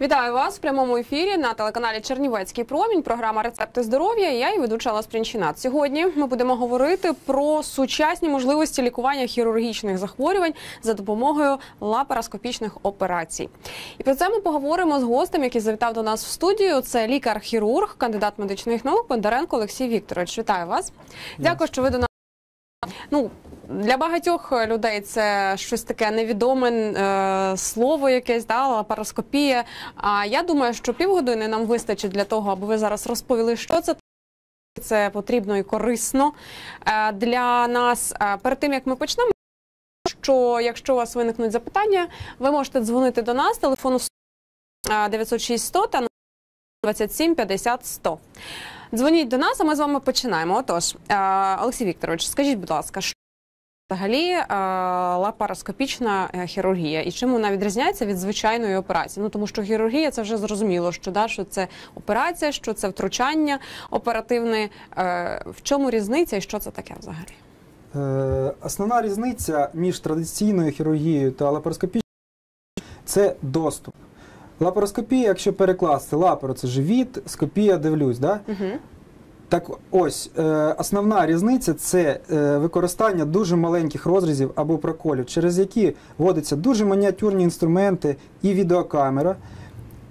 Вітаю вас в прямому ефірі на телеканалі Чернівецький промінь. Програма Рецепти здоров'я. Я і ведуча Алла Спрінчинат. Сьогодні ми будемо говорити про сучасні можливості лікування хірургічних захворювань за допомогою лапароскопічних операцій. І про це ми поговоримо з гостем, який завітав до нас в студію. Це лікар-хірург, кандидат медичних наук Бондаренко Олексій Вікторович. Вітаю вас. Дякую, що ви до нас. Ну, для багатьох людей це щось таке невідоме е, слово, якесь да, лапароскопія. А я думаю, що півгодини нам вистачить для того, аби ви зараз розповіли, що це. Це потрібно і корисно е, для нас. Е, перед тим як ми почнемо, що якщо у вас виникнуть запитання, ви можете дзвонити до нас телефону 906 100 та 27 50 100. Дзвоніть до нас, а ми з вами починаємо. Отож, е, Олексій Вікторович, скажіть, будь ласка, взагалі е, лапароскопічна е, хірургія і чим вона відрізняється від звичайної операції? Ну тому що хірургія це вже зрозуміло, що да, що це операція, що це втручання оперативне. В чому різниця і що це таке взагалі? Основна різниця між традиційною хірургією та лапароскопічною – це доступ. Лапароскопія, якщо перекласти лапаро це живіт, скопія дивлюсь. Да? Угу. Так ось е, основна різниця це е, використання дуже маленьких розрізів або проколів, через які вводяться дуже мініатюрні інструменти і відеокамера.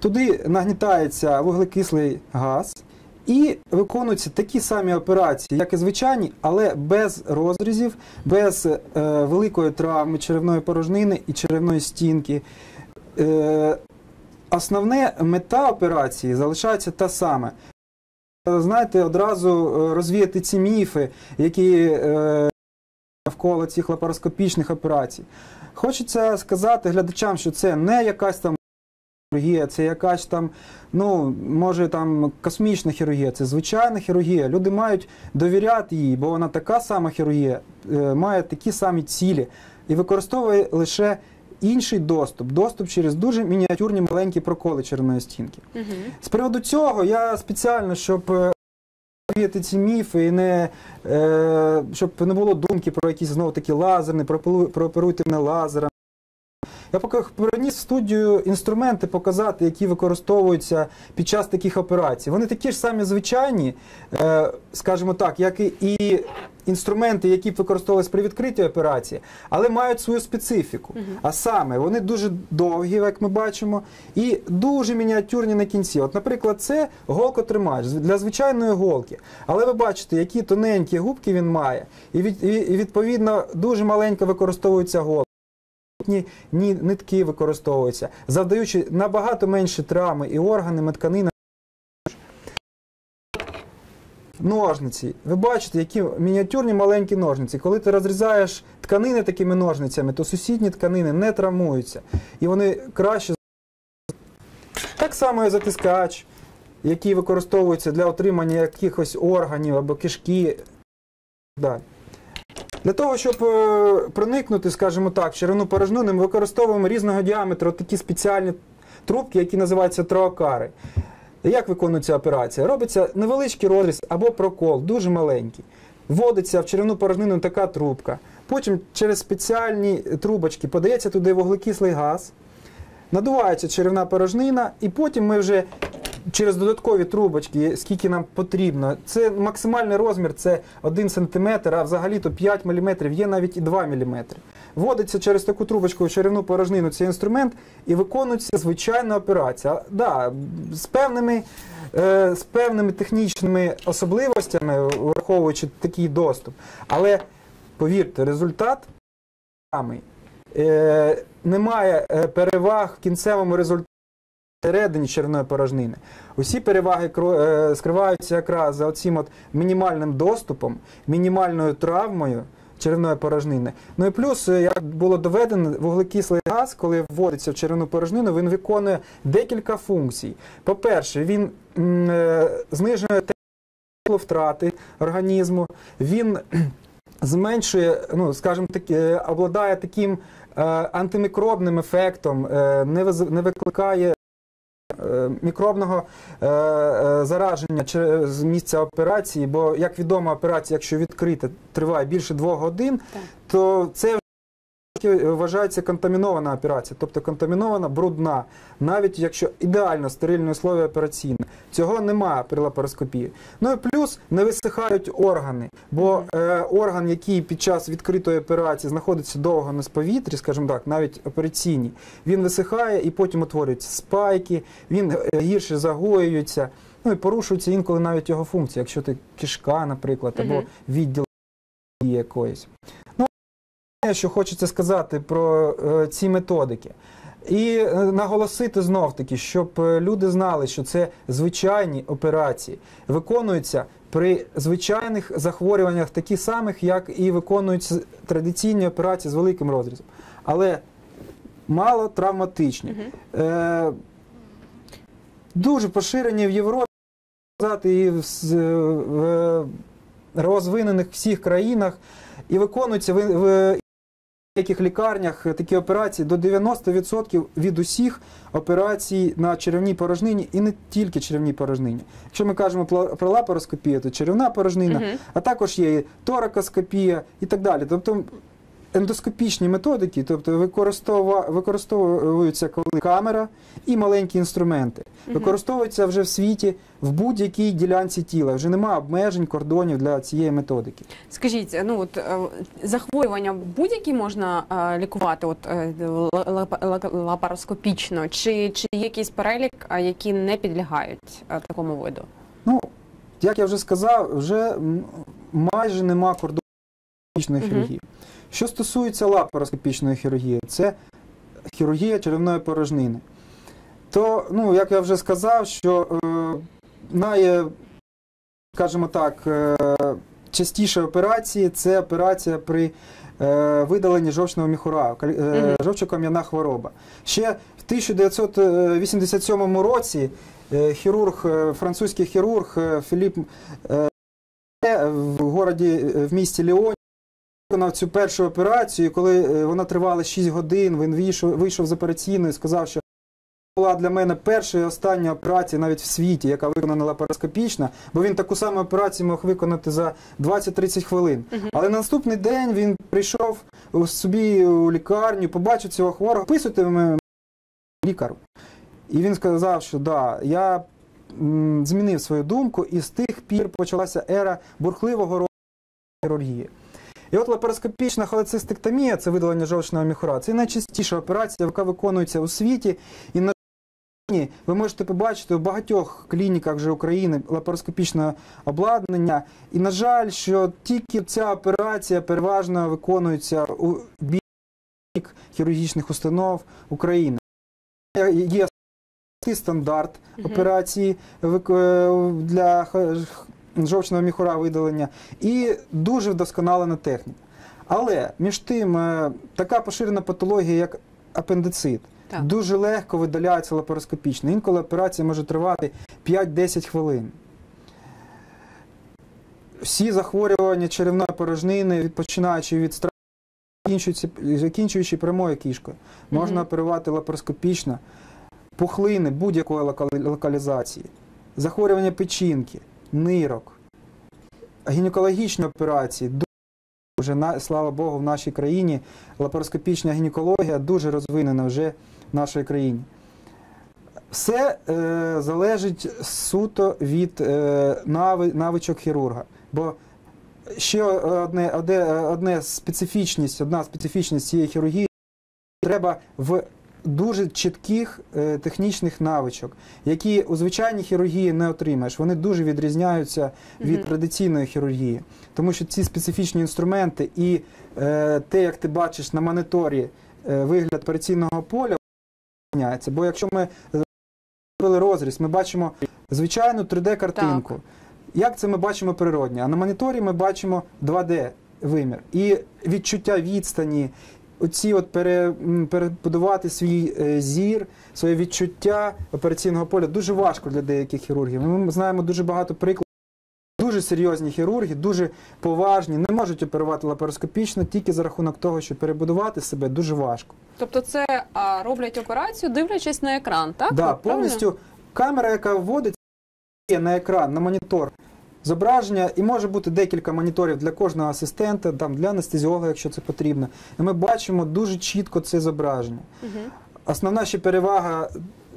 Туди нагнітається вуглекислий газ і виконуються такі самі операції, як і звичайні, але без розрізів, без е, великої травми черевної порожнини і черевної стінки. Основне мета операції залишається та сама. Знаєте, одразу розвіяти ці міфи, які е, навколо цих лапароскопічних операцій. Хочеться сказати глядачам, що це не якась там хірургія, це якась там, ну, може там космічна хірургія, це звичайна хірургія. Люди мають довіряти їй, бо вона така сама хірургія, е, має такі самі цілі і використовує лише інший доступ, доступ через дуже мініатюрні маленькі проколи черної стінки. Угу. З приводу цього я спеціально, щоб розвіяти ці міфи і не е, щоб не було думки про якісь знову такі лазерні, прооперуйте мене лазером. Я поки приніс в студію інструменти показати, які використовуються під час таких операцій. Вони такі ж самі звичайні, е, скажімо так, як і інструменти, які б використовувалися при відкритій операції, але мають свою специфіку. А саме вони дуже довгі, як ми бачимо, і дуже мініатюрні на кінці. От, наприклад, це голкотримач для звичайної голки. Але ви бачите, які тоненькі губки він має, і відповідно дуже маленько використовується голка ні нитки використовуються, завдаючи набагато менше травми і органами, тканини. Ножниці. Ви бачите, які мініатюрні маленькі ножниці. Коли ти розрізаєш тканини такими ножницями, то сусідні тканини не травмуються. І вони краще. Так само і затискач, який використовується для отримання якихось органів або кишки. Далі. Для того, щоб е, проникнути, скажімо так, в черевну порожнину, ми використовуємо різного діаметру такі спеціальні трубки, які називаються троакари. Як виконується операція? Робиться невеличкий розріз або прокол, дуже маленький. Вводиться в черевну порожнину така трубка. Потім через спеціальні трубочки подається туди вуглекислий газ, надувається черевна порожнина, і потім ми вже через додаткові трубочки, скільки нам потрібно. Це максимальний розмір це 1 см, а взагалі-то 5 мм, є навіть і 2 мм. Вводиться через таку трубочку в черевну порожнину цей інструмент і виконується звичайна операція. Да, з певними е, з певними технічними особливостями, враховуючи такий доступ. Але повірте, результат самий. Е, немає е, переваг в кінцевому результаті всередині червоної порожнини. Усі переваги е, скриваються якраз за оцим от мінімальним доступом, мінімальною травмою черевної порожнини. Ну і плюс, е, як було доведено, вуглекислий газ, коли вводиться в черевну порожнину, він виконує декілька функцій. По-перше, він е, знижує втрати організму, він зменшує, ну скажімо так, обладає таким антимікробним ефектом, не викликає мікробного е, е, зараження через місця операції, бо, як відомо, операція, якщо відкрита, триває більше двох годин, так. то це вважається контамінована операція, тобто контамінована, брудна, навіть якщо ідеально стерильне условие операційне. Цього немає при лапароскопії. Ну і плюс не висихають органи, бо е, орган, який під час відкритої операції знаходиться довго на повітрі, скажімо так, навіть операційні, він висихає і потім утворюються спайки, він е, гірше загоюється. Ну і порушується інколи навіть його функція, якщо ти кишка, наприклад, або відділ якоїсь. Що хочеться сказати про е, ці методики. І е, наголосити знов таки, щоб е, люди знали, що це звичайні операції, виконуються при звичайних захворюваннях, такі самих, як і виконуються традиційні операції з великим розрізом, але мало травматичні. Мгм. Е, дуже поширені в Європі, і в, в розвинених всіх країнах, і виконуються в, в деяких лікарнях такі операції до 90% від усіх операцій на черевній порожнині і не тільки черевній порожнині. Якщо ми кажемо про лапароскопію, то черевна порожнина, Мгм. а також є і торакоскопія і так далі. Тобто ендоскопічні методики, тобто використовуються коли камера і маленькі інструменти. Використовуються вже в світі в будь-якій ділянці тіла. Вже немає обмежень, кордонів для цієї методики. Скажіть, ну от е, захворювання будь-які можна е, лікувати, от е, лапа- лапа- лапароскопічно, чи, чи є якийсь перелік, які не підлягають такому виду? Ну, як я вже сказав, вже майже нема кордонів хірургії. Що стосується лапароскопічної хірургії, це хірургія черевної порожнини. То, ну, як я вже сказав, що е, най, скажімо так, е, частіше операції це операція при е, видаленні жовчного міхура, е, жовчокам'яна хвороба. Ще в 1987 році е, хірург, е, французький хірург е, Філіп е, в городі е, в місті Ліоні виконав цю першу операцію, коли е, вона тривала 6 годин, він вийшов, вийшов з операційної і сказав, що була для мене перша і остання операція навіть в світі, яка виконана лапароскопічна, бо він таку саму операцію мог виконати за 20-30 хвилин. Мгм. Але на наступний день він прийшов у собі у лікарню, побачив цього хворого, писуйте мене лікару. І він сказав, що да, я м, змінив свою думку, і з тих пір почалася ера бурхливого розвитку хірургії. І от лапароскопічна холецистектомія, це видалення жовчного міхура, це найчастіша операція, яка виконується у світі. І на ви можете побачити у багатьох клініках вже України лапароскопічне обладнання. І, на жаль, що тільки ця операція переважно виконується у бік хірургічних установ України. Є стандарт операції е, для жовчного міхура видалення і дуже вдосконалена техніка. Але між тим е, така поширена патологія, як апендицит, Так. дуже легко видаляється лапароскопічно. Інколи операція може тривати 5-10 хвилин. Всі захворювання черевної порожнини, від- починаючи від страху, закінчуючи, прямою кішкою, можна Мгм. оперувати лапароскопічно, пухлини будь-якої локалізації, захворювання печінки, нирок, гінекологічні операції. На- слава Богу, в нашій країні лапароскопічна гінекологія дуже розвинена вже в нашій країні. Все е, залежить суто від е, нави, навичок хірурга. Бо ще одне, одне, одне специфічність, одна специфічність цієї хірургії треба в дуже чітких е, технічних навичок, які у звичайній хірургії не отримаєш. Вони дуже відрізняються від традиційної хірургії, тому що ці специфічні інструменти і е, те, як ти бачиш на моніторі е, вигляд операційного поля, відрізняється. Бо якщо ми зробили розріз, ми бачимо звичайну 3D-картинку. Як це ми бачимо природньо? А на моніторі ми бачимо 2D вимір. І відчуття відстані, оці от пере, перебудувати свій е, зір, своє відчуття операційного поля дуже важко для деяких хірургів. Ми знаємо дуже багато прикладів. Дуже серйозні хірурги, дуже поважні, не можуть оперувати лапароскопічно тільки за рахунок того, що перебудувати себе дуже важко. Тобто, це а, роблять операцію, дивлячись на екран, так? да, повністю камера, яка вводиться на екран, на монітор, зображення, і може бути декілька моніторів для кожного асистента, там для анестезіолога, якщо це потрібно. І ми бачимо дуже чітко це зображення. Угу. Основна ще перевага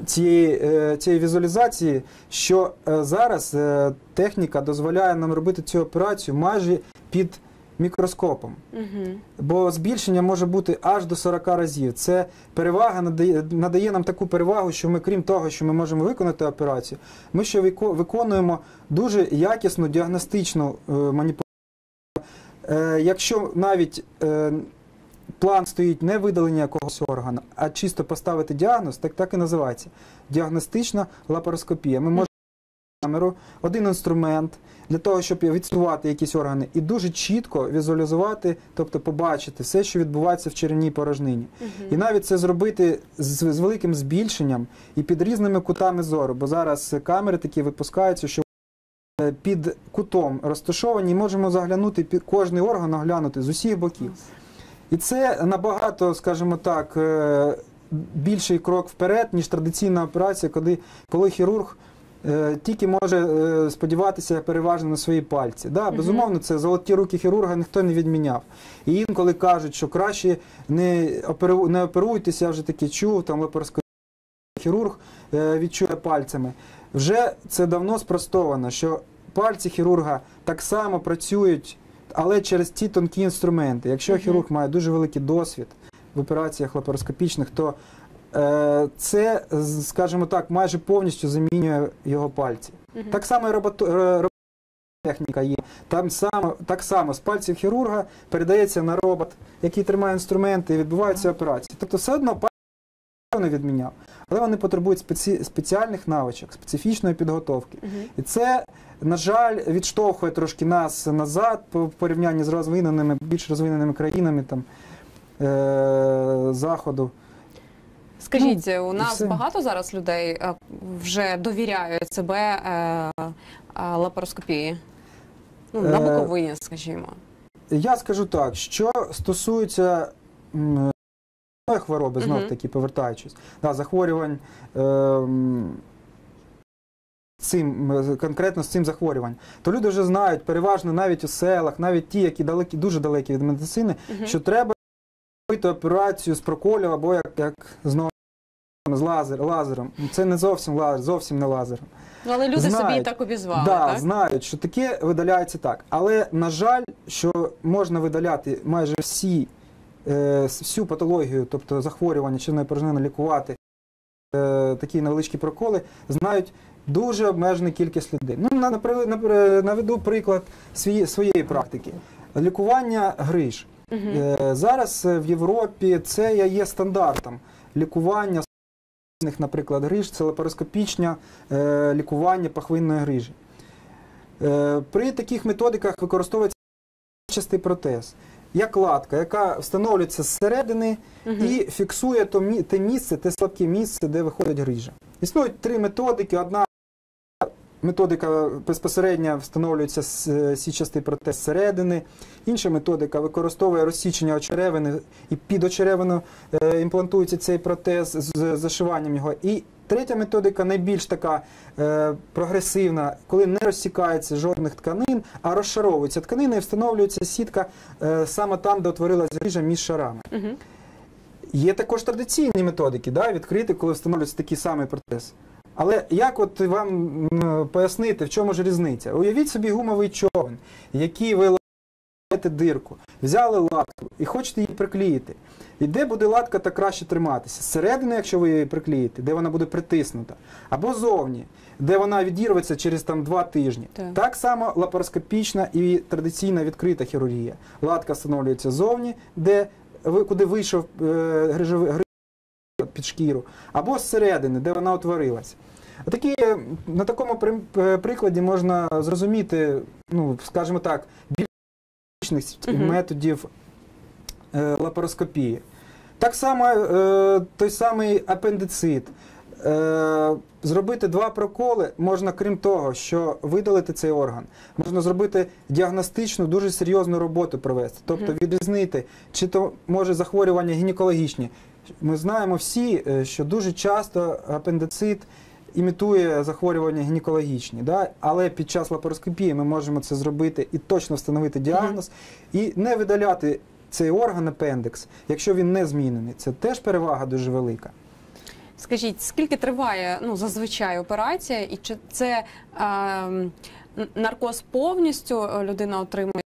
цієї, е, цієї візуалізації, що е, зараз е, техніка дозволяє нам робити цю операцію майже під мікроскопом. Мгм. Бо збільшення може бути аж до 40 разів. Це перевага надає, надає нам таку перевагу, що ми, крім того, що ми можемо виконати операцію, ми ще виконуємо дуже якісну діагностичну е, маніпуляцію. Е, якщо навіть е, план стоїть не видалення якогось органу, а чисто поставити діагноз, так так і називається діагностична лапароскопія. Ми можемо камеру, один інструмент для того, щоб відсувати якісь органи, і дуже чітко візуалізувати, тобто побачити все, що відбувається в черевній порожнині. І навіть це зробити з, з великим збільшенням і під різними кутами зору, бо зараз камери такі випускаються, що е, під кутом розташовані, і можемо заглянути під кожний орган, оглянути з усіх боків. І це набагато, скажімо так, е, більший крок вперед, ніж традиційна операція, коли, коли хірург тільки може е, сподіватися переважно на свої пальці. Да, безумовно, це золоті руки хірурга ніхто не відміняв. І інколи кажуть, що краще не, оперу, не оперуйтеся, я вже таки чув, там лапароскопія хірург е, відчує пальцями. Вже це давно спростовано, що пальці хірурга так само працюють, але через ті тонкі інструменти. Якщо хірург має дуже великий досвід в операціях лапароскопічних, то е, це, скажімо так, майже повністю замінює його пальці. Так само і е, техніка є. Там само, так само з пальців хірурга передається на робот, який тримає інструменти і відбуваються операції. Тобто все одно пальці не відміняв. Але вони потребують спеці, спеціальних навичок, специфічної підготовки. Мгм. І це, на жаль, відштовхує трошки нас назад по- порівнянні з розвиненими, більш розвиненими країнами там, е- Заходу. Скажіть, у Ну, і нас все. багато зараз людей е, вже довіряють себе е, е, лапароскопії? Ну, на Е, Буковині, скажімо. Я скажу так, що стосується м, е, хвороби, знов таки повертаючись, да, захворювань. ем, Цим е, конкретно з цим захворюванням, то люди вже знають, переважно навіть у селах, навіть ті, які далекі, дуже далекі від медицини, Мгм. що треба робити операцію з проколю або як, як знову з лазер, лазером. Це не зовсім лазер, зовсім не лазером. Ну, але люди собі і так обізвали, да, так? знають, що таке видаляється так. Але на жаль, що можна видаляти майже всі е, всю патологію, тобто захворювання чинної порожнини, лікувати е, такі невеличкі проколи, знають дуже обмежена кількість людей. Ну, на, напри- напри- наведу приклад свої, своєї практики. Лікування гриж. Мгм. Е, Зараз е, в Європі це є- стандартом лікування, наприклад, гриж, це лапароскопічне е, лікування пахвинної грижі. Е, При таких методиках використовується частий протез, як латка, яка встановлюється зсередини і фіксує те місце, те слабке місце, де виходить грижа. Існують три методики. Одна методика безпосередньо встановлюється с- е, січастий протез зсередини. Інша методика використовує розсічення очеревини і під очеревину е, імплантується цей протез з зашиванням його. І третя методика найбільш така е, прогресивна, коли не розсікається жодних тканин, а розшаровується тканина і встановлюється сітка саме там, де утворилася грижа між шарами. Є також традиційні методики, да, відкрити, коли встановлюється такий самий протез. Але як от вам пояснити, в чому ж різниця? Уявіть собі гумовий човен, який ви ламаєте дирку, взяли латку і хочете її приклеїти. І де буде латка так краще триматися? Зсередини, якщо ви її приклеїте, де вона буде притиснута, або зовні, де вона відірветься через там, два тижні. Так. Так само лапароскопічна і традиційна відкрита хірургія. Латка встановлюється зовні, де куди вийшов е, грижовий під шкіру, або зсередини, де вона утворилась. Такі, на такому при- е, прикладі можна зрозуміти, ну, скажімо так, більш Мгм. методів е, лапароскопії. Так само е, той самий апендицит. Е, зробити два проколи можна, крім того, що видалити цей орган, можна зробити діагностичну, дуже серйозну роботу провести, тобто відрізнити, чи то може захворювання гінекологічні. Ми знаємо всі, е, що дуже часто апендицит імітує захворювання гінекологічні. Да? Але під час лапароскопії ми можемо це зробити і точно встановити діагноз, і не видаляти цей орган апендикс, якщо він не змінений. Це теж перевага дуже велика. Скажіть, скільки триває ну зазвичай операція, і чи це е, наркоз повністю е, людина отримує?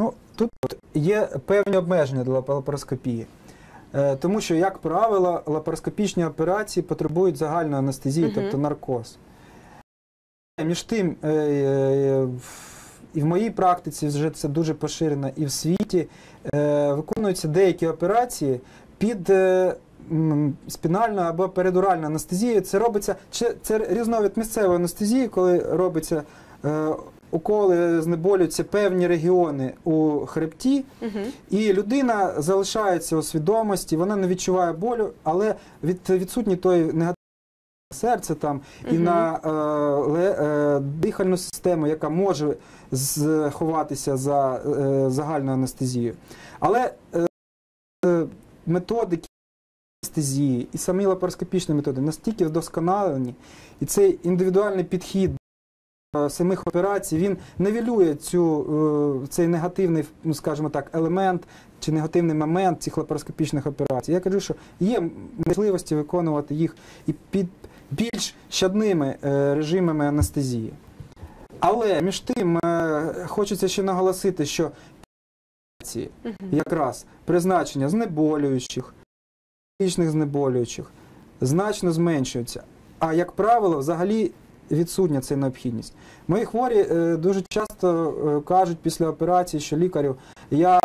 Ну, тут є певні обмеження лапа- лапароскопії. Е, Тому що, як правило, лапароскопічні операції потребують загальної анестезії, тобто наркоз. Між тим, е, е, і в моїй практиці вже це дуже поширено, і в світі виконуються деякі операції під м, спінальною або передуральною анестезією. Це робиться це, різновид місцевої анестезії, коли робиться уколи, знеболюються певні регіони у хребті. Угу. І людина залишається у свідомості, вона не відчуває болю, але від відсутній той негативний серце там і Мгм. на е, е, дихальну систему, яка може заховатися за е, загальною анестезією. Але е, е, методики анестезії і самі лапароскопічні методи настільки вдосконалені, і цей індивідуальний підхід самих операцій він невілює цю, е, цей негативний, ну скажімо так, елемент чи негативний момент цих лапароскопічних операцій. Я кажу, що є можливості виконувати їх і під більш щадними е, режимами анестезії. Але між тим е, хочеться ще наголосити, що якраз призначення знеболюючих, знеболюючих значно зменшуються. А як правило, взагалі відсутня ця необхідність. Мої хворі е, дуже часто е, кажуть після операції, що лікарю, я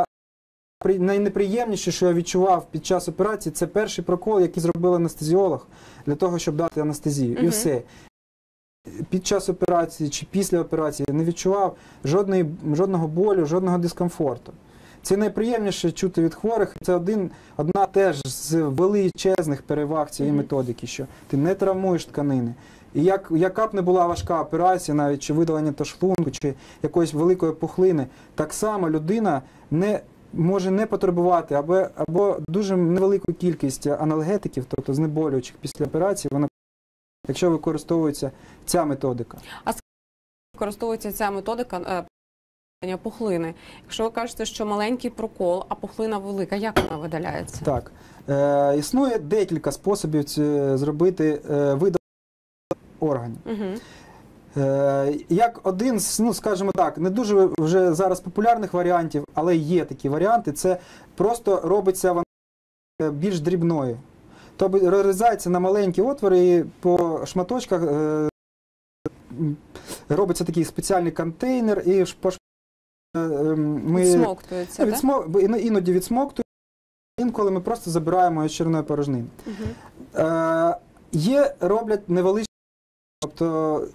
при- найнеприємніше, що я відчував під час операції, це перший прокол, який зробив анестезіолог для того, щоб дати анестезію. І все. Під час операції чи після операції не відчував жодної, жодного болю, жодного дискомфорту. Це найприємніше чути від хворих. Це один, одна теж з величезних переваг цієї методики, що ти не травмуєш тканини. І як, яка б не була важка операція, навіть чи видалення то шлунку, чи якоїсь великої пухлини, так само людина не може не потребувати або, або дуже невелику кількість аналгетиків, тобто знеболюючих після операції, вона якщо використовується ця методика. А Використовується ця методика е, видалення пухлини. Якщо ви кажете, що маленький прокол, а пухлина велика, як вона видаляється? Так. Е, існує декілька способів зробити е, видалення органів. Угу. Е, як один з, ну скажімо так, не дуже вже зараз популярних варіантів, але є такі варіанти, це просто робиться вона більш дрібною. Тобто розрізається на маленькі отвори і по шматочках е, робиться такий спеціальний контейнер, і по е, ем, ми Відсмоктується, так? відсмо... іноді відсмоктуємо, інколи ми просто забираємо із червоної порожнини. Угу. Є, роблять невеличкі, тобто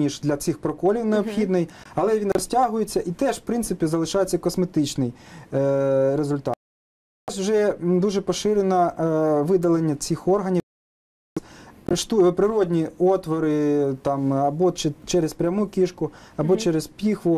ніж для цих проколів необхідний, але він розтягується і теж, в принципі, залишається косметичний е, результат. Вже дуже поширено е, видалення цих органів. Природні отвори там, або через пряму кішку, або через піхву,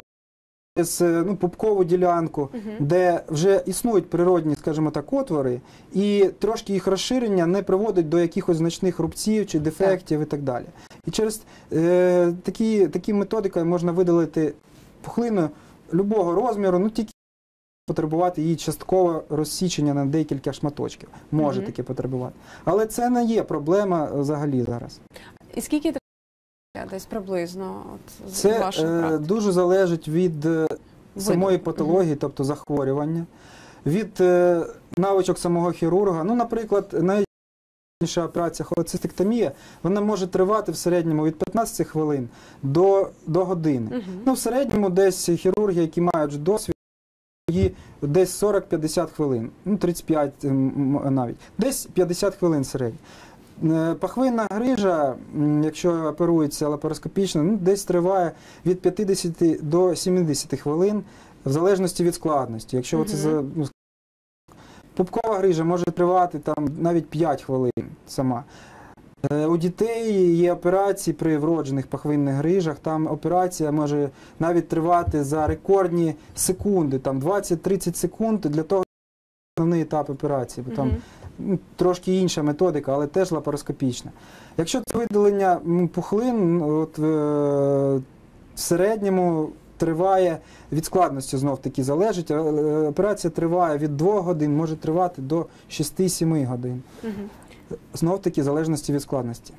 ну, пупкову ділянку де вже існують природні, скажімо так, отвори, і трошки їх розширення не приводить до якихось значних рубців чи дефектів і так далі. І через е, такі, такі методикою можна видалити пухлину любого розміру, ну тільки потребувати її частково розсічення на декілька шматочків. Може Мгм. таке потребувати. Але це не є проблема взагалі зараз. І скільки десь приблизно от, з Це вашої е, практики? дуже залежить від е, самої патології, тобто захворювання, від е, навичок самого хірурга. Ну, наприклад, найбільша операція холецистектомія, вона може тривати в середньому від 15 хвилин до, до години. Мгм. Ну, в середньому десь хірурги, які мають досвід, її десь 40-50 хвилин, ну 35 м, м, навіть, десь 50 хвилин середньо. Е, Пахвинна грижа, якщо оперується лапароскопічно, ну, десь триває від 50 до 70 хвилин, в залежності від складності. Якщо Мгм. це за ну, пупкова грижа може тривати там навіть 5 хвилин сама. Е, У дітей є операції при вроджених пахвинних грижах. Там операція може навіть тривати за рекордні секунди, там 20-30 секунд для того, основний етап операції. Бо там ну, трошки інша методика, але теж лапароскопічна. Якщо це видалення пухлин, от, е, в середньому триває від складності знов таки залежить. е, е, Операція триває від 2 годин, може тривати до 6-7 годин. Знов таки залежності від складності.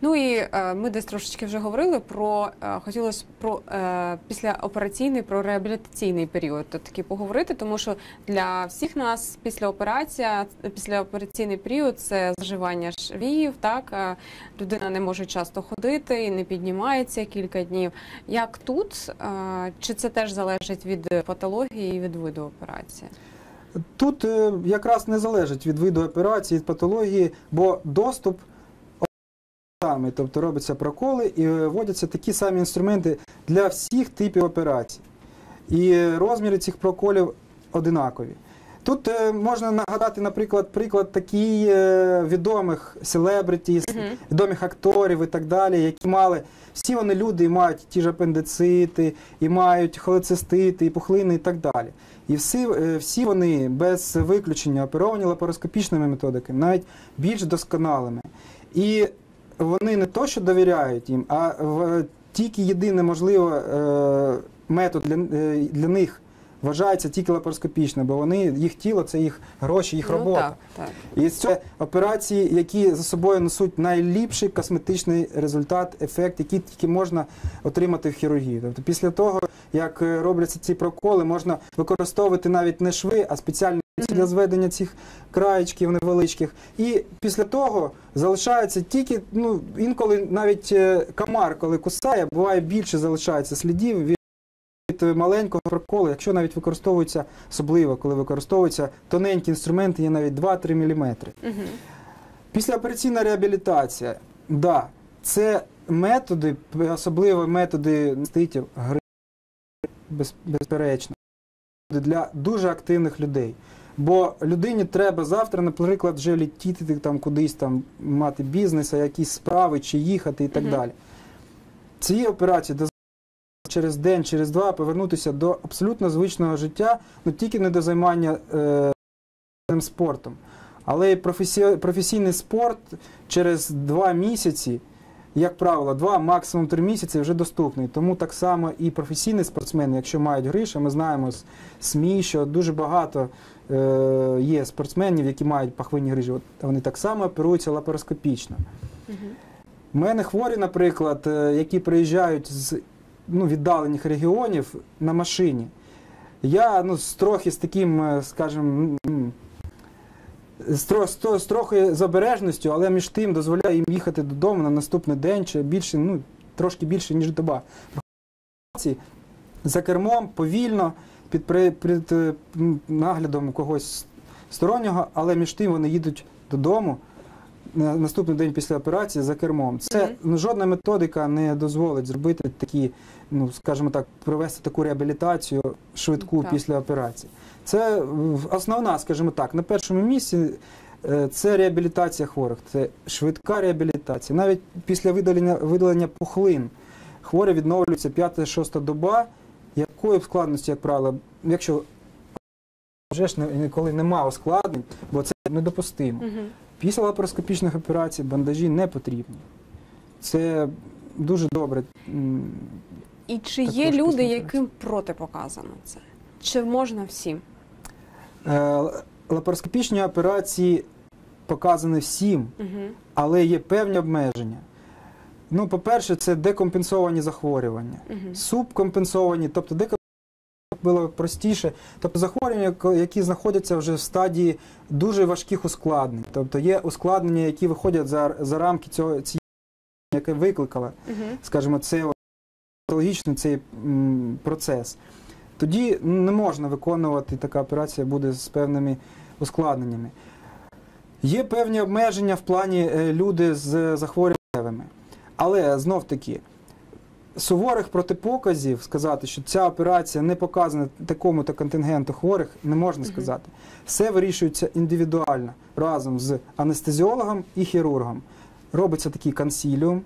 Ну і е, ми десь трошечки вже говорили про е, хотілося про е, післяопераційний, про реабілітаційний період таки поговорити, тому що для всіх нас після операція, післяопераційний період це заживання швів, так людина не може часто ходити і не піднімається кілька днів. Як тут чи це теж залежить від патології і від виду операції? Тут якраз не залежить від виду операції, від патології, бо доступ самий, тобто робляться проколи і е, вводяться такі самі інструменти для всіх типів операцій. І розміри цих проколів одинакові. Тут е, можна нагадати, наприклад, приклад такий е, відомих селебритіс, Мгм. відомих акторів і так далі, які мали всі вони люди і мають ті ж апендицити, і мають холецистити, і пухлини, і так далі. І всі, всі вони без виключення оперовані лапароскопічними методиками, навіть більш досконалими. І вони не то, що довіряють їм, а в, тільки єдине можливо е, метод для, е, для них вважається тільки лапароскопічним, бо вони їх тіло це їх гроші, їх Ну, робота. так, так. І це операції, які за собою несуть найліпший косметичний результат, ефект, який тільки можна отримати в хірургії. Тобто після того, як е, робляться ці проколи, можна використовувати навіть не шви, а спеціальні. Для зведення цих краєчків невеличких. І після того залишається тільки, ну інколи навіть е, комар, коли кусає, буває більше залишається слідів від маленького проколу, якщо навіть використовується, особливо коли використовуються тоненькі інструменти, є навіть 2-3 мм. Мгм. Післяопераційна реабілітація, да, це методи, особливо методи ститів, гри, без, безперечно, для дуже активних людей. Бо людині треба завтра, наприклад, вже літіти там кудись там мати бізнес, а якісь справи, чи їхати і так Мгм. далі. Ці операції дозволяють через день, через два повернутися до абсолютно звичного життя, ну тільки не до займання е, спортом. Але і професі- професійний спорт через два місяці, як правило, два, максимум три місяці вже доступний. Тому так само і професійні спортсмени, якщо мають гриш, ми знаємо з СМІ, що дуже багато е, є спортсменів, які мають пахвинні грижі, от вони так само оперуються лапароскопічно. У мене хворі, наприклад, е, які приїжджають з ну, віддалених регіонів на машині. Я ну, з трохи з таким, е, скажімо, з, тро- з, з трохи з обережністю, але між тим дозволяє їм їхати додому на наступний день чи більше, ну, трошки більше, ніж доба. За кермом повільно, під, при- під е, наглядом когось стороннього, але між тим вони їдуть додому на наступний день після операції за кермом. Це ну, жодна методика не дозволить зробити такі, ну скажімо так, провести таку реабілітацію швидку Так. після операції. Це основна, скажімо так, на першому місці. е, Це реабілітація хворих, це швидка реабілітація. Навіть після видалення, видалення пухлин хворі відновлюються 5-6 доба, якої б складності, як правило, якщо вже ж ні- ніколи нема ускладнень, бо це недопустимо. Мгм. Після лапароскопічних операцій бандажі не потрібні. Це дуже добре. І чи є трошки люди, яким протипоказано це? Чи можна всім? е, Лапароскопічні операції показані всім, Угу. але є певні обмеження. Ну, по-перше, це декомпенсовані захворювання. Угу. Субкомпенсовані, тобто декомпенсовані було простіше, тобто захворювання, які знаходяться вже в стадії дуже важких ускладнень. Тобто є ускладнення, які виходять за, за рамки цього цієї, яке викликала скажімо, це патологічний цей процес. Тоді не можна виконувати, така операція буде з певними ускладненнями. Є певні обмеження в плані е, люди з захворюваннями. Але знов таки, суворих протипоказів сказати, що ця операція не показана такому-то контингенту хворих, не можна сказати. Все вирішується індивідуально разом з анестезіологом і хірургом. Робиться такий консіліум,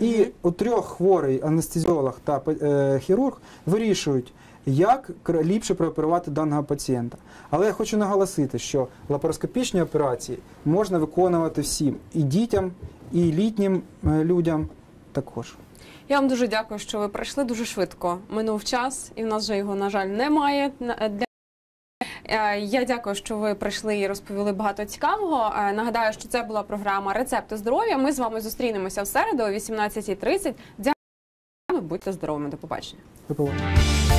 і у трьох хворий анестезіолог та е, хірург вирішують, як ліпше прооперувати даного пацієнта. Але я хочу наголосити, що лапароскопічні операції можна виконувати всім і дітям, і літнім е, людям також. Я вам дуже дякую, що ви прийшли дуже швидко. Минув час, і в нас вже його, на жаль, немає. Для... Е, Я дякую, що ви прийшли і розповіли багато цікавого. Е, Нагадаю, що це була програма Рецепти здоров'я. Ми з вами зустрінемося в середу о 18.30. Дякую. Будьте здоровими. До побачення. До побачення.